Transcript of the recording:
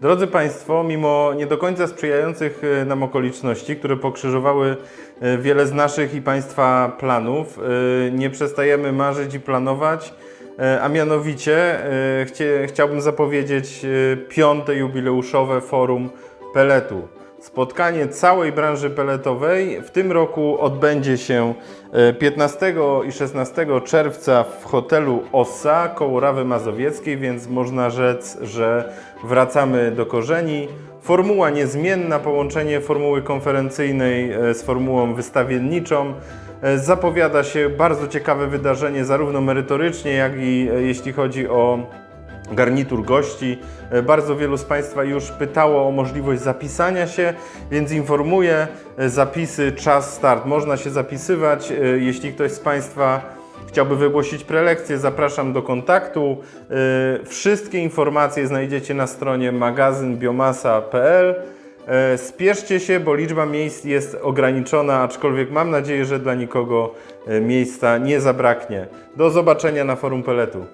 Drodzy Państwo, mimo nie do końca sprzyjających e, nam okoliczności, które pokrzyżowały e, wiele z naszych i Państwa planów, e, nie przestajemy marzyć i planować, a mianowicie chcie, chciałbym zapowiedzieć piąte jubileuszowe forum Peletu. Spotkanie całej branży peletowej w tym roku odbędzie się e, 15 i 16 czerwca w hotelu Ossa koło Rawy Mazowieckiej, więc można rzec, że wracamy do korzeni. Formuła niezmienna, połączenie formuły konferencyjnej e, z formułą wystawienniczą. E, Zapowiada się bardzo ciekawe wydarzenie, zarówno merytorycznie, jak i e, jeśli chodzi o garnitur gości. E, Bardzo wielu z Państwa już pytało o możliwość zapisania się, więc informuję, e, zapisy, czas, start. Można się zapisywać. E, Jeśli ktoś z Państwa chciałby wygłosić prelekcję, zapraszam do kontaktu. Wszystkie informacje znajdziecie na stronie magazynbiomasa.pl. Spieszcie się, bo liczba miejsc jest ograniczona, aczkolwiek mam nadzieję, że dla nikogo miejsca nie zabraknie. Do zobaczenia na forum Peletu.